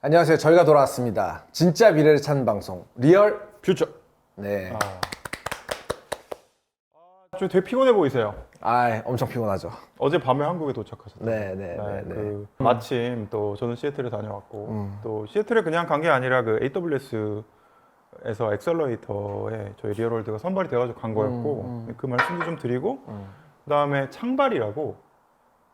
안녕하세요. 저희가 돌아왔습니다. 진짜 미래를 찾는 방송 리얼 퓨처. 네. 아. 좀 되게 피곤해 보이세요. 아, 엄청 피곤하죠. 어제 밤에 한국에 도착하셨죠. 네, 네, 네, 네. 그 마침 또 저는 시애틀에 다녀왔고 음. 또 시애틀에 그냥 간 게 아니라 그 AWS에서 엑셀러레이터에 저희 리얼월드가 선발이 돼가지고 간 거였고 음, 음. 그 말씀도 좀 드리고 음. 그다음에 창발이라고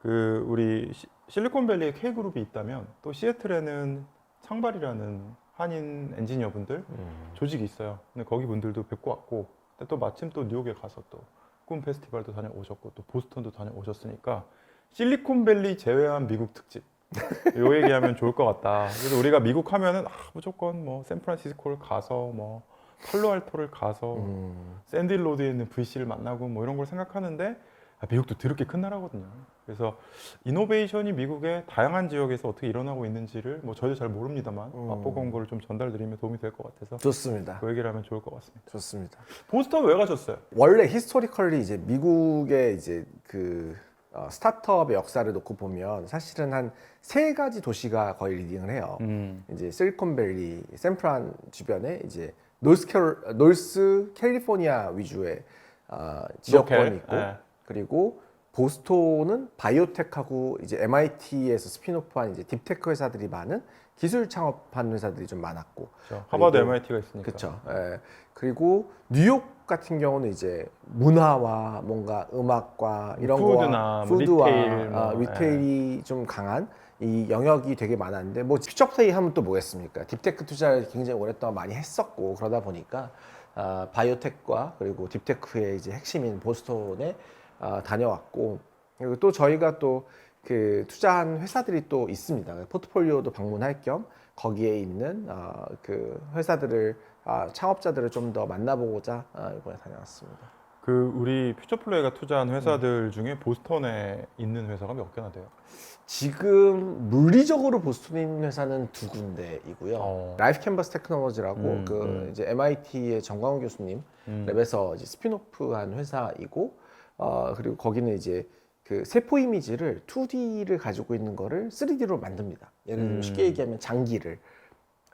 그 우리 시- 실리콘밸리에 K 그룹이 있다면 또 시애틀에는 창발이라는 한인 엔지니어분들 음. 조직이 있어요. 근데 거기 분들도 뵙고 왔고, 근데 또 마침 또 뉴욕에 가서 또 꿈 페스티벌도 다녀오셨고, 또 보스턴도 다녀오셨으니까 실리콘밸리 제외한 미국 특집. 요 얘기하면 좋을 것 같다. 그래서 우리가 미국 하면은 아, 무조건 뭐 샌프란시스코를 가서 뭐 팔로알토를 가서 음. 샌딜로드에 있는 VC를 만나고 뭐 이런 걸 생각하는데 아, 미국도 드럽게 큰 나라거든요. 그래서 이노베이션이 미국의 다양한 지역에서 어떻게 일어나고 있는지를 뭐 저희도 잘 모릅니다만 음. 맛보고 온 거를 좀 전달드리면 도움이 될 것 같아서 좋습니다. 그 얘기를 하면 좋을 것 같습니다. 좋습니다. 보스턴 왜 가셨어요? 원래 히스토리컬리 이제 미국의 이제 그 어, 스타트업의 역사를 놓고 보면 사실은 한 세 가지 도시가 거의 리딩을 해요. 음. 이제 실리콘밸리, 샌프란 주변에 이제 노스 캐롤, 노스 캘리포니아 위주의 어, 지역권이 있고 예. 그리고 보스톤은 바이오텍하고 이제 MIT에서 스피노프한 이제 딥테크 회사들이 많은 기술 창업한 회사들이 좀 많았고 그렇죠. 하버드 MIT가 있으니까. 그렇죠. 예. 그리고 뉴욕 같은 경우는 이제 문화와 뭔가 음악과 이런 푸드나 거와 뭐 푸드와 리테일 뭐, 아, 리테일이 좀 강한 이 영역이 되게 많았는데 뭐 퓨처플레이 하면 또 뭐겠습니까? 딥테크 투자를 굉장히 오랫동안 많이 했었고 그러다 보니까 아, 바이오텍과 그리고 딥테크의 이제 핵심인 보스톤에 아, 다녀왔고 그리고 또 저희가 또 그 투자한 회사들이 또 있습니다. 포트폴리오도 방문할 겸 거기에 있는 어, 그 회사들을 아, 창업자들을 좀 더 만나보고자 아, 이번에 다녀왔습니다. 그 우리 퓨처플레이가 투자한 음. 회사들 중에 보스턴에 있는 회사가 몇 개나 돼요? 지금 물리적으로 보스턴에 있는 회사는 두 군데이고요. 어. 라이프 캔버스 테크놀로지라고 음, 그 음. 이제 MIT의 정광훈 교수님 음. 랩에서 이제 스피노프한 회사이고 어, 그리고 거기는 이제 그 세포 이미지를 2D를 가지고 있는 거를 3D로 만듭니다. 예를 들면 음. 쉽게 얘기하면 장기를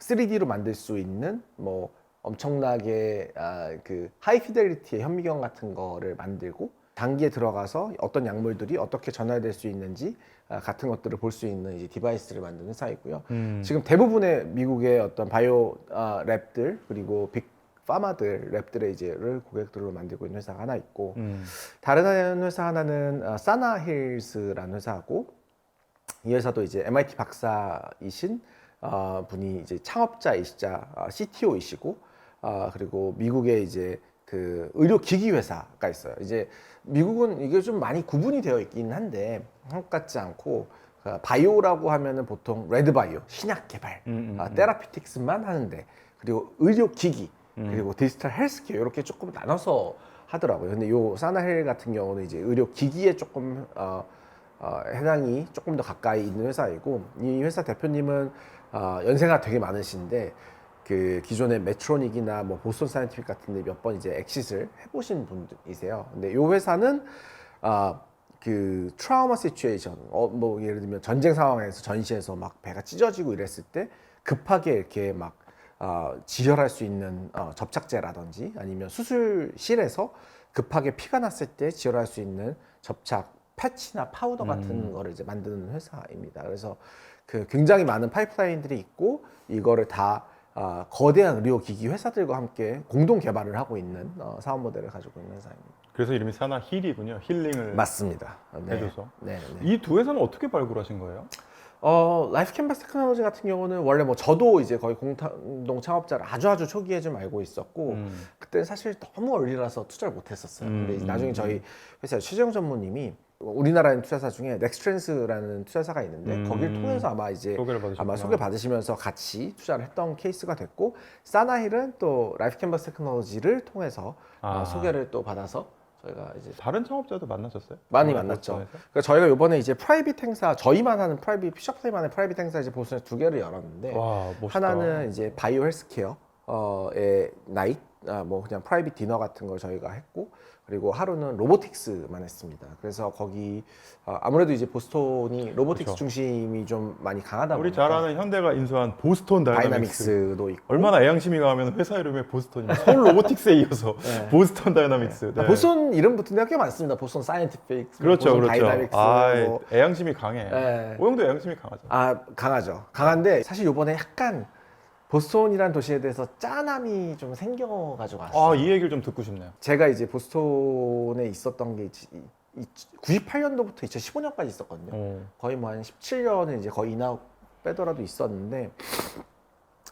3D로 만들 수 있는 뭐 엄청나게 아, 그 하이 피델리티의 현미경 같은 거를 만들고 장기에 들어가서 어떤 약물들이 어떻게 전달될 수 있는지 아, 같은 것들을 볼 수 있는 이제 디바이스를 만드는 회사이고요. 음. 지금 대부분의 미국의 어떤 바이오 아, 랩들 그리고 빅 파마들 랩들의 이제를 고객들로 만들고 있는 회사가 하나 있고 음. 다른 회사 하나는 어, 사나힐스라는 회사고 이 회사도 이제 MIT 박사이신 어, 분이 이제 창업자이시자 어, CTO이시고 어, 그리고 미국의 이제 그 의료 기기 회사가 있어요. 이제 미국은 이게 좀 많이 구분이 되어 있긴 한데 한국 같지 않고 어, 바이오라고 하면은 보통 레드 바이오 신약 개발 음, 음, 아, 음. 테라피틱스만 하는데 그리고 의료 기기 음. 그리고 디지털 헬스케어 이렇게 조금 나눠서 하더라고요. 근데 요 사나헬 같은 경우는 이제 의료 기기에 조금 어, 어, 해당이 조금 더 가까이 있는 회사이고 이 회사 대표님은 어, 연세가 되게 많으신데 그 기존의 메트로닉이나 뭐 보스턴 사이언티픽 같은데 몇 번 이제 엑시스를 해보신 분이세요. 근데 요 회사는 아, 그 트라우마 시츄에이션, 어, 뭐 예를 들면 전쟁 상황에서 전시에서 막 배가 찢어지고 이랬을 때 급하게 이렇게 막 어, 지혈할 수 있는 어, 접착제라든지 아니면 수술실에서 급하게 피가 났을 때 지혈할 수 있는 접착 패치나 파우더 같은 음. 거를 이제 만드는 회사입니다. 그래서 그 굉장히 많은 파이프라인들이 있고 이거를 다 아, 거대한 의료기기 회사들과 함께 공동 개발을 하고 있는 어, 사업 모델을 가지고 있는 회사입니다. 그래서 이름이 사나 힐이군요. 힐링을 맞습니다. 네. 해줘서. 네, 네. 이 두 회사는 어떻게 발굴하신 거예요? 어, 라이프 캔버스 테크놀로지 같은 경우는 원래 뭐 저도 이제 거의 공동 창업자를 아주 아주 초기에 좀 알고 있었고 음. 그때 사실 너무 얼리라서 투자를 못 했었어요. 근데 이제 음, 나중에 음, 저희 회사 최재형 전무님이 우리나라 인 투자사 중에 넥스트랜스라는 투자사가 있는데 음. 거기를 통해서 아마 이제 소개를 받으셨구나. 아마 소개 받으시면서 같이 투자를 했던 케이스가 됐고 사나힐은 또 라이프 캔버스 테크놀로지를 통해서 어, 아. 소개를 또 받아서 저희가 이제 다른 창업자도 만나셨어요? 많이 네, 만났죠. 보스턴에서? 그러니까 저희가 이번에 이제 프라이빗 행사 저희만 하는 프라이빗 피셔플레이만의 프라이빗 행사 이제 보스턴에 두 개를 열었는데 와. 하나는 이제 바이오 헬스케어 어의 나잇 아, 뭐 그냥 프라이빗 디너 같은 걸 저희가 했고 그리고 하루는 로보틱스만 했습니다. 그래서 거기 아, 아무래도 이제 보스톤이 로보틱스 그렇죠. 중심이 좀 많이 강하다 우리 보니까 잘 아는 현대가 인수한 보스톤 다이나믹스. 다이나믹스도 있고 얼마나 애양심이 강하면 회사 이름에 보스톤이면 서울 로보틱스에 이어서 네. 보스톤 다이나믹스. 네. 보스톤 이름 붙은 데가 꽤 많습니다. 보스톤 사이언티픽, 그렇죠, 보스톤 그렇죠. 다이나믹스 아, 뭐. 애양심이 강해. 네. 오영도 애양심이 강하죠. 아 강하죠. 강한데 사실 요번에 약간 보스톤이라는 도시에 대해서 짠함이 좀 생겨가지고 왔어요. 아, 이 얘기를 좀 듣고 싶네요. 제가 이제 보스톤에 있었던 게 98년도부터 2015년까지 있었거든요. 어. 거의 뭐 한 17년을 이제 거의 인아웃 빼더라도 있었는데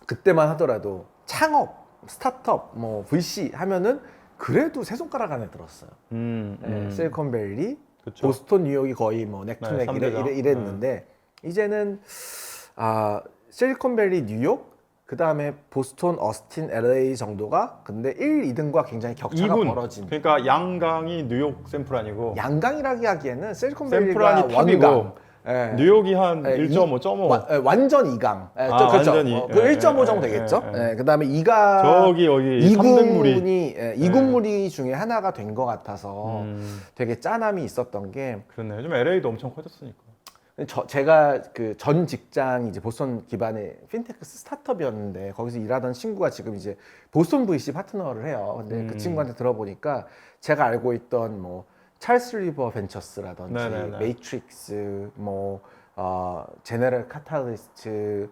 그때만 하더라도 창업, 스타트업, 뭐 VC 하면은 그래도 세 손가락 안에 들었어요. 음, 네, 음. 실리콘밸리, 그쵸. 보스톤, 뉴욕이 거의 뭐 네, 넥투넥 삼대죠. 이래, 이랬는데 이제는 아 실리콘밸리, 뉴욕, 그 다음에 보스톤, 어스틴, LA 정도가 근데 1, 2등과 굉장히 격차가 이군. 벌어진. 그러니까 양강이 뉴욕 샘플 아니고 양강이라기 하기에는 실리콘밸리가 탑이고 원강, 예. 뉴욕이 한 예, 1.5.5. 와- 예, 완전 2강. 예, 아, 저, 그렇죠. 완전히. 어, 그 예, 1.5 예, 정도 예, 되겠죠. 예, 예. 그 다음에 2가 저기 여기 3등물이 이군이 예, 이군물이 중에 하나가 된 것 같아서 음, 되게 짠함이 있었던 게 그렇네. 요즘 LA도 엄청 커졌으니까. 저, 제가 그 전 직장이 이제 보스턴 기반의 핀테크 스타트업이었는데 거기서 일하던 친구가 지금 이제 보스턴 VC 파트너를 해요. 근데 그 음. 친구한테 들어보니까 제가 알고 있던 뭐 찰스 리버 벤처스라든지 네네네. 메이트릭스 뭐 어, 제네럴 카탈리스트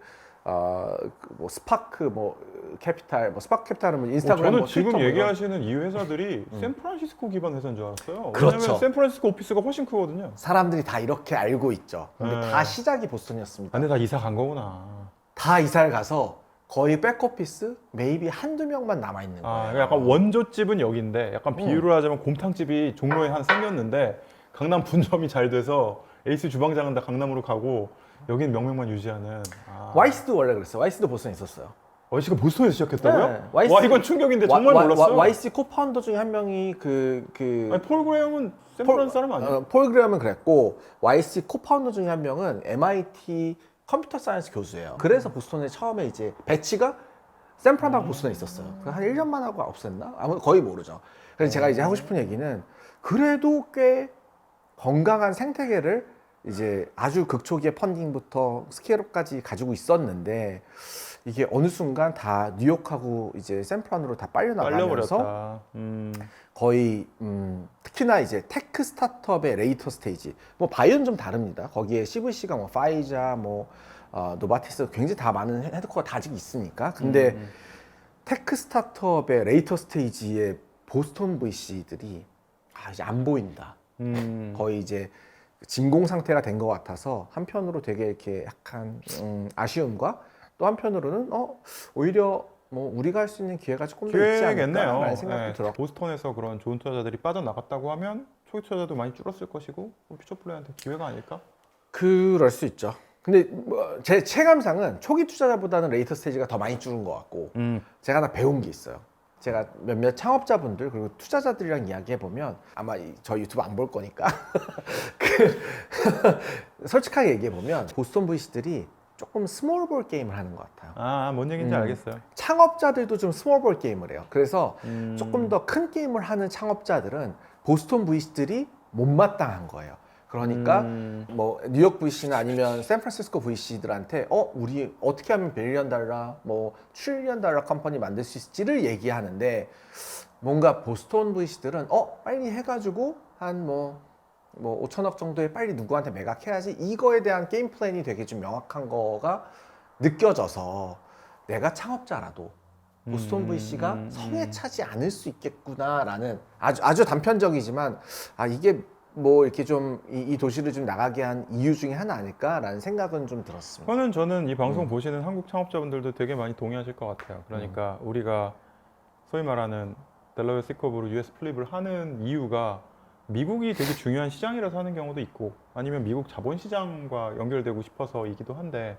어, 그뭐 스파크 뭐 캐피탈 뭐 스파크 캐피탈은 뭐 어, 인스타그램 저는 뭐 지금 트위터 뭐 이런- 얘기하시는 이 회사들이 샌프란시스코 기반 회사인 줄 알았어요. 그렇죠. 왜냐면 샌프란시스코 오피스가 훨씬 크거든요. 사람들이 다 이렇게 알고 있죠. 근데 네. 다 시작이 보스턴이었습니다. 아, 근데 다 이사 간 거구나. 다 이사를 가서 거의 백오피스 메이비 한두 명만 남아 있는 거예요. 아, 약간 원조집은 여기인데 약간 음. 비유를 하자면 곰탕집이 종로에 한 생겼는데 강남 분점이 잘 돼서 에이스 주방장은 다 강남으로 가고 여긴 명명만 유지하는. 아. 와이스도 원래 그랬어요. 와이스도 보스턴에 있었어요. 와이스가 보스턴에서 시작했다고요? 네, 와이스- 와 이건 충격인데 정말 와- 와- 몰랐어요. 와, 와이스 코파운더 중에 한 명이 그 그. 아니, 폴 그레엄은 샌프란 사람 아니에요? 어, 폴 그레엄은 그랬고 YC 코파운더 중에 한 명은 MIT 컴퓨터 사이언스 교수예요. 그래서 보스턴에 처음에 이제 배치가 샌프란하고 음. 보스턴에 있었어요. 그한 1년만 하고 없앴나? 아무 거의 모르죠. 그래서 제가 이제 하고 싶은 얘기는 그래도 꽤 건강한 생태계를 이제 아주 극초기의 펀딩부터 스케일업까지 가지고 있었는데 이게 어느 순간 다 뉴욕하고 이제 샌프란으로 다 빨려 나가면서 빨려버렸다. 음. 거의 음, 특히나 이제 테크 스타트업의 레이터 스테이지 뭐 바이오는 좀 다릅니다. 거기에 CVC가 뭐 파이자 뭐 어, 노바티스 굉장히 다 많은 헤드코가 다 아직 있으니까. 근데 음. 테크 스타트업의 레이터 스테이지의 보스턴 VC들이 아, 이제 안 보인다. 음. 거의 이제 진공 상태가 된 것 같아서 한편으로 되게 이렇게 약간 음, 아쉬움과 또 한편으로는 어 오히려 뭐 우리가 할 수 있는 기회가 조금 더 있지. 않을까라는 생각도 네, 들었고 보스턴에서 그런 좋은 투자자들이 빠져나갔다고 하면 초기 투자자도 많이 줄었을 것이고 퓨처 플레이한테 기회가 아닐까? 그럴 수 있죠. 근데 뭐 제 체감상은 초기 투자자보다는 레이터 스테이지가 더 많이 줄은 것 같고 음. 제가 하나 배운 게 있어요. 제가 몇몇 창업자분들 그리고 투자자들이랑 이야기해 보면 아마 이- 저 유튜브 안 볼 거니까 그 솔직하게 얘기해 보면 보스턴 VC들이 조금 스몰볼 게임을 하는 것 같아요. 아, 뭔 얘기인지 음. 알겠어요. 창업자들도 좀 스몰볼 게임을 해요. 그래서 음. 조금 더 큰 게임을 하는 창업자들은 보스턴 VC들이 못마땅한 거예요. 그러니까 음. 뭐 뉴욕 VC나 아니면 샌프란시스코 VC들한테 어 우리 어떻게 하면 빌리언 달러 뭐 트릴리언 달러 컴퍼니 만들 수 있을지를 얘기하는데 뭔가 보스턴 VC들은 어 빨리 해가지고 한뭐뭐 5천억 정도에 빨리 누구한테 매각해야지 이거에 대한 게임 플랜이 되게 좀 명확한 거가 느껴져서 내가 창업자라도 보스턴 음, VC가 음, 성에 음. 차지 않을 수 있겠구나라는 아주 아주 단편적이지만 아 이게 뭐 이렇게 좀 이 도시를 좀 나가게 한 이유 중에 하나 아닐까라는 생각은 좀 들었습니다. 그거는 저는 이 방송 음. 보시는 한국 창업자분들도 되게 많이 동의하실 것 같아요. 그러니까 음. 우리가 소위 말하는 델러웨어 C컵으로 US 플립을 하는 이유가 미국이 되게 중요한 시장이라서 하는 경우도 있고 아니면 미국 자본 시장과 연결되고 싶어서이기도 한데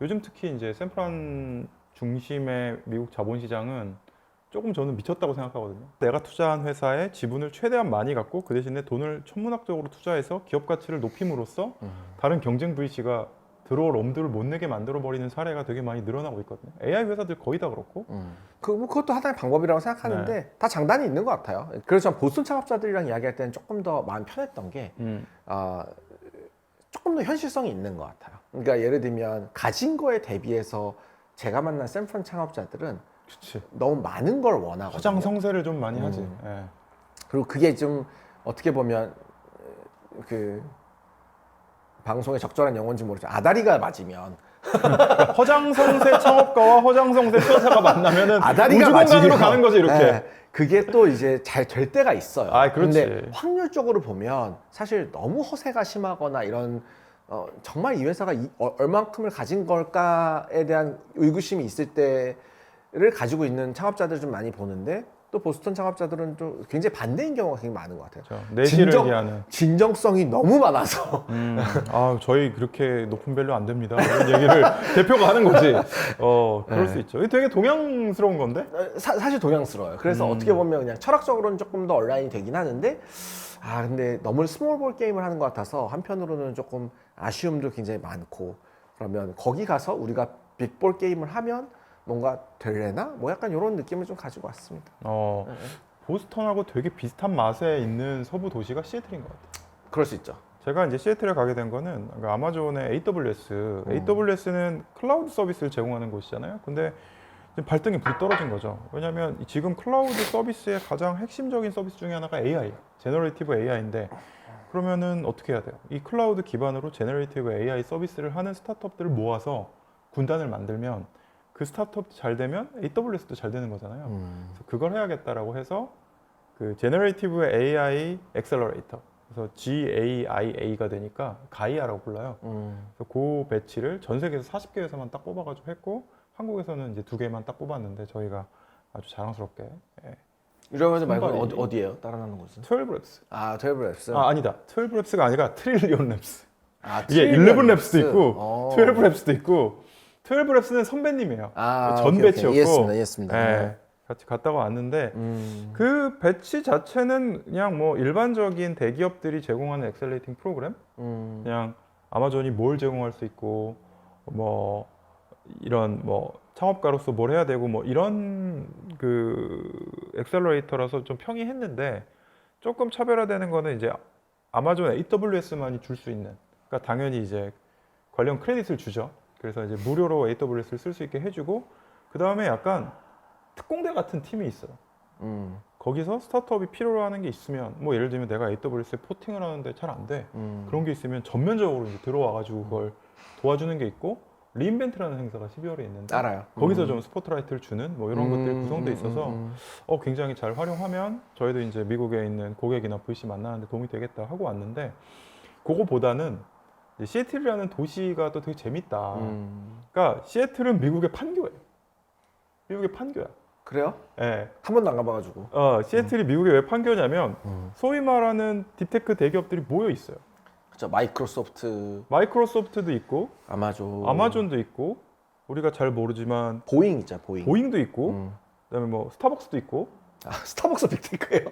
요즘 특히 이제 샌프란 중심의 미국 자본 시장은 조금 저는 미쳤다고 생각하거든요. 내가 투자한 회사에 지분을 최대한 많이 갖고 그 대신에 돈을 천문학적으로 투자해서 기업 가치를 높임으로써 음. 다른 경쟁 VC가 들어올 옴들을 못 내게 만들어 버리는 사례가 되게 많이 늘어나고 있거든요. AI 회사들 거의 다 그렇고. 그, 뭐 그것도 하나의 방법이라고 생각하는데 네. 다 장단이 있는 것 같아요. 그래서 전 보스턴 창업자들이랑 이야기할 때는 조금 더 마음 편했던 게 음. 아, 조금 더 현실성이 있는 것 같아요. 그러니까 예를 들면 가진 거에 대비해서 제가 만난 샌프란 창업자들은 그치. 너무 많은 걸 원하거든요. 화장 성세를 좀 많이 하지. 음. 예. 그리고 그게 좀 어떻게 보면 그 방송에 적절한 용어인지 모르지만 아다리가 맞으면 허장성세 창업가와 허장성세 투자자가 만나면은 아다리가 우주 공간으로 맞으면 가는 거지 이렇게. 네, 그게 또 이제 잘 될 때가 있어요. 아, 그렇지. 근데 확률적으로 보면 사실 너무 허세가 심하거나 이런 어, 정말 이 회사가 이- 어, 얼만큼을 가진 걸까에 대한 의구심이 있을 때 를 가지고 있는 창업자들 좀 많이 보는데 또 보스턴 창업자들은 좀 굉장히 반대인 경우가 굉장히 많은 것 같아요. 그렇죠. 내실을 진정- 얘기하는. 진정성이 너무 많아서 음, 아 저희 그렇게 높은 밸류 안 됩니다. 이런 얘기를 대표가 하는 거지. 어 그럴 네. 수 있죠. 되게 동양스러운 건데. 사, 사실 동양스러워요. 그래서 음. 어떻게 보면 그냥 철학적으로는 조금 더 온라인이 되긴 하는데 아 근데 너무 스몰볼 게임을 하는 것 같아서 한편으로는 조금 아쉬움도 굉장히 많고 그러면 거기 가서 우리가 빅볼 게임을 하면 뭔가 될래나 뭐 약간 이런 느낌을 좀 가지고 왔습니다. 어 네. 보스턴하고 되게 비슷한 맛에 있는 서부 도시가 시애틀인 것 같아요. 그럴 수 있죠. 제가 이제 시애틀에 가게 된 거는 그 아마존의 AWS, AWS는 클라우드 서비스를 제공하는 곳이잖아요. 근데 발등에 불이 떨어진 거죠. 왜냐하면 지금 클라우드 서비스의 가장 핵심적인 서비스 중에 하나가 AI, 제너레이티브 AI인데 그러면은 어떻게 해야 돼요? 이 클라우드 기반으로 제너레이티브 AI 서비스를 하는 스타트업들을 모아서 군단을 만들면 그 스타트업 잘 되면 AWS도 잘 되는 거잖아요. 음. 그래서 그걸 해야겠다라고 해서 그 제너레이티브 AI 엑셀러레이터 그래서 GAIA가 되니까 가이아라고 불러요. 음. 그래서 그 배치를 전 세계에서 40개 회사만 딱 뽑아가지고 했고 한국에서는 이제 두 개만 딱 뽑았는데 저희가 아주 자랑스럽게 예. 이러면서 말고 어디, 어디예요? 따라하는 곳은? 12랩스 아, 트래블 랩스. 아 아니다 12랩스가 아니라 트릴리온 랩스 아, 이게 트릴리언 11랩스도 있고 어. 12랩스도 있고 12랩스는 선배님이에요 아, 전 오케이, 오케이. 배치였고. 이해했습니다. 이해했습니다. 예, 같이 갔다가 왔는데 음. 그 배치 자체는 그냥 뭐 일반적인 대기업들이 제공하는 엑셀레이팅 프로그램 음. 그냥 아마존이 뭘 제공할 수 있고 뭐 이런 뭐 창업가로서 뭘 해야 되고 뭐 이런 그 엑셀러레이터라서 좀 평이했는데 조금 차별화되는 거는 이제 아마존 AWS만이 줄 수 있는 그러니까 당연히 이제 관련 크레딧을 주죠. 그래서 이제 무료로 AWS를 쓸 수 있게 해주고 그 다음에 약간 특공대 같은 팀이 있어요. 음. 거기서 스타트업이 필요로 하는 게 있으면 뭐 예를 들면 내가 AWS에 포팅을 하는데 잘 안 돼. 음. 그런 게 있으면 전면적으로 이제 들어와 가지고 그걸 도와주는 게 있고 리인벤트라는 행사가 12월에 있는데 알아요. 거기서 음. 좀 스포트라이트를 주는 뭐 이런 것들이 구성돼 있어서 음, 음, 어 굉장히 잘 활용하면 저희도 이제 미국에 있는 고객이나 VC 만나는데 도움이 되겠다 하고 왔는데 그거보다는 시애틀이라는 도시가 또 되게 재밌다. 음. 그러니까 시애틀은 미국의 판교예요. 미국의 판교야. 그래요? 예. 한 번도 안 가봐가지고. 어, 시애틀이 미국의 왜 판교냐면 음. 소위 말하는 딥테크 대기업들이 모여 있어요. 그죠. 마이크로소프트, 마이크로소프트도 있고 아마존, 아마존도 있고 우리가 잘 모르지만 보잉 있죠. 보잉. 보잉도 있고 음. 그다음에 뭐 스타벅스도 있고 아, 스타벅스 빅테크예요.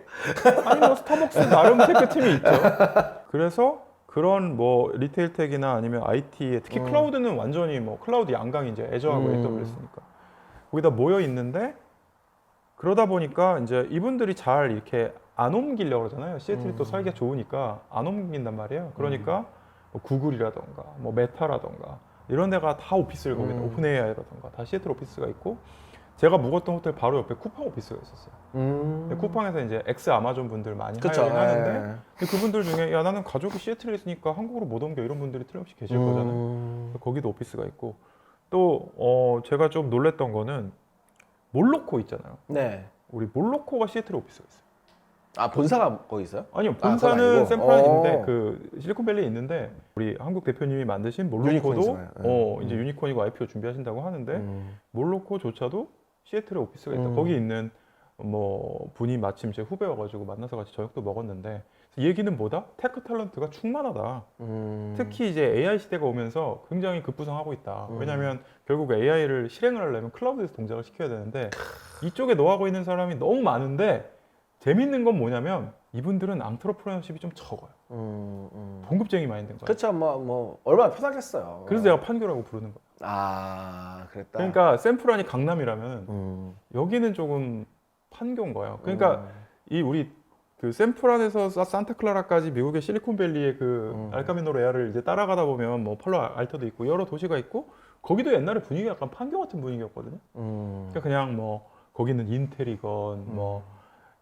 아니 뭐 스타벅스 나름 테크 팀이 있죠. 그래서 그런 뭐 리테일 텍이나 아니면 IT에 특히 음. 클라우드는 완전히 뭐 클라우드 양강이 이제 애저하고 음. AWS니까 거기다 모여 있는데 그러다 보니까 이제 이분들이 잘 이렇게 안 옮기려고 그러잖아요. 시애틀이 음. 또 살기가 좋으니까 안 옮긴단 말이에요. 그러니까 뭐 구글이라던가 뭐 메타라던가 이런 데가 다 오피스를 거기 음. 오픈 AI라던가 다 시애틀 오피스가 있고 제가 묵었던 호텔 바로 옆에 쿠팡 오피스가 있었어요. 음. 쿠팡에서 이제 엑스 아마존 분들 많이 그쵸. 하긴 하는데 예. 근데 그분들 중에 야 나는 가족이 시애틀에 있으니까 한국으로 못 옮겨 이런 분들이 틀림없이 계실 거잖아요. 음. 거기도 오피스가 있고 또 어, 제가 좀 놀랬던 거는 몰로코 있잖아요. 네. 우리 몰로코가 시애틀에 오피스가 있어요. 아 본사가 거기 있어요? 아니요 아, 그건 본사는 아니고? 샌프란에 어. 그 실리콘밸리에 있는데 우리 한국 대표님이 만드신 몰로코도 유니콘이잖아요. 어 음. 이제 유니콘이고 IPO 준비하신다고 하는데 음. 몰로코조차도 시애틀에 오피스가 있다. 음. 거기 있는 뭐 분이 마침 제 후배여가지고 만나서 같이 저녁도 먹었는데 이 얘기는 뭐다? 테크 탤런트가 충만하다. 음. 특히 이제 AI 시대가 오면서 굉장히 급부상하고 있다. 음. 왜냐하면 결국 AI를 실행을 하려면 클라우드에서 동작을 시켜야 되는데 이쪽에 노하고 있는 사람이 너무 많은데 재밌는 건 뭐냐면 이분들은 앙트로프레너십이 좀 적어요. 음, 음. 봉급쟁이 마인드인 거예요. 그렇죠. 뭐, 뭐 얼마나 편하겠어요. 그래서 내가 판교라고 부르는 거예요. 아, 그랬다. 그러니까 샌프란이 강남이라면 음. 여기는 조금 판교인 거예요. 그러니까 음. 이 우리 그 샌프란에서 사- 산타클라라까지 미국의 실리콘밸리의 그 음. 알카미노 레아를 이제 따라가다 보면 뭐 펄로 알터도 있고 여러 도시가 있고 거기도 옛날에 분위기가 약간 판교 같은 분위기였거든요. 음. 그러니까 그냥 뭐 거기는 인텔이건 뭐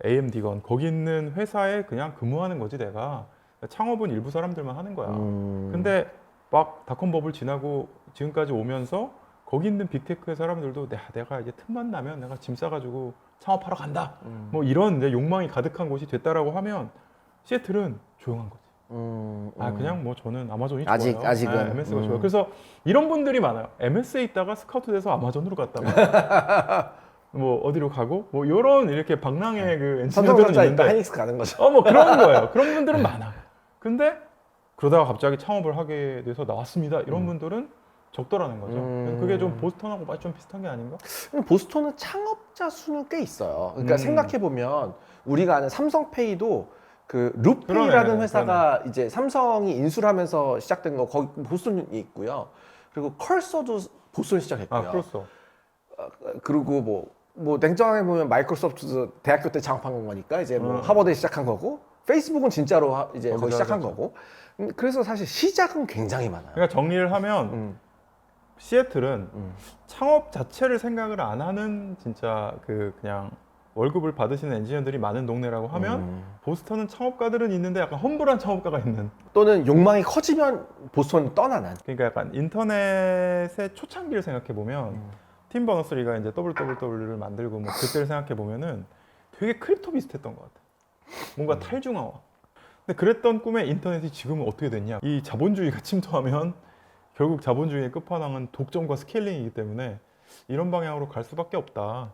AMD건 거기 있는 회사에 그냥 근무하는 거지 내가 창업은 일부 사람들만 하는 거야. 음. 근데 막 닷컴 버블 지나고 지금까지 오면서 거기 있는 빅테크의 사람들도 내가, 내가 이제 틈만 나면 내가 짐 싸가지고 창업하러 간다. 음. 뭐 이런 이제 욕망이 가득한 곳이 됐다라고 하면 시애틀은 조용한 거지. 음, 아 음. 그냥 뭐 저는 아마존이 아직- 좋아요. 아직은. 네, MS가 음. 좋아요. 그래서 이런 분들이 많아요. MS에 있다가 스카우트 돼서 아마존으로 갔다가 뭐 어디로 가고 뭐 이런 이렇게 박랑의 그 엔지니어들은 있는데 하이닉스 가는 거죠. 어뭐 그런 거예요. 그런 분들은 많아. 근데 그러다가 갑자기 창업을 하게 돼서 나왔습니다. 이런 음. 분들은 적더라는 거죠. 음. 그게 좀 보스턴하고 맛이 좀 비슷한 게 아닌가? 보스턴은 창업자 수는 꽤 있어요. 그러니까 음. 생각해 보면 우리가 아는 삼성페이도 그 루페이라는 그러네, 회사가 이제 삼성이 인수를 하면서 시작된 거 거기 보스턴이 있고요. 그리고 컬서도 보스턴 시작했고요. 아 그렇소. 그리고 뭐, 뭐 냉정하게 보면 마이크로소프트도 대학교 때 창업한 거니까 이제 뭐 음. 하버드에 시작한 거고 페이스북은 진짜로 하- 이제 거기 시작한. 거고. 음, 그래서 사실 시작은 굉장히 많아요. 그러니까 정리를 하면 음, 시애틀은 음. 창업 자체를 생각을 안 하는 진짜 그 그냥 월급을 받으시는 엔지니어들이 많은 동네라고 하면 음. 보스턴은 창업가들은 있는데 약간 험불한 창업가가 있는 또는 욕망이 커지면 보스턴 떠나는. 그러니까 약간 인터넷의 초창기를 생각해 보면 음. 팀 버너스리가 이제 WWW를 만들고 뭐 그때를 생각해 보면은 되게 크립토 비슷했던 것 같아. 뭔가 탈중앙화. 근데 그랬던 꿈의 인터넷이 지금은 어떻게 됐냐? 이 자본주의가 침투하면 결국 자본주의의 끝판왕은 독점과 스케일링이기 때문에 이런 방향으로 갈 수밖에 없다.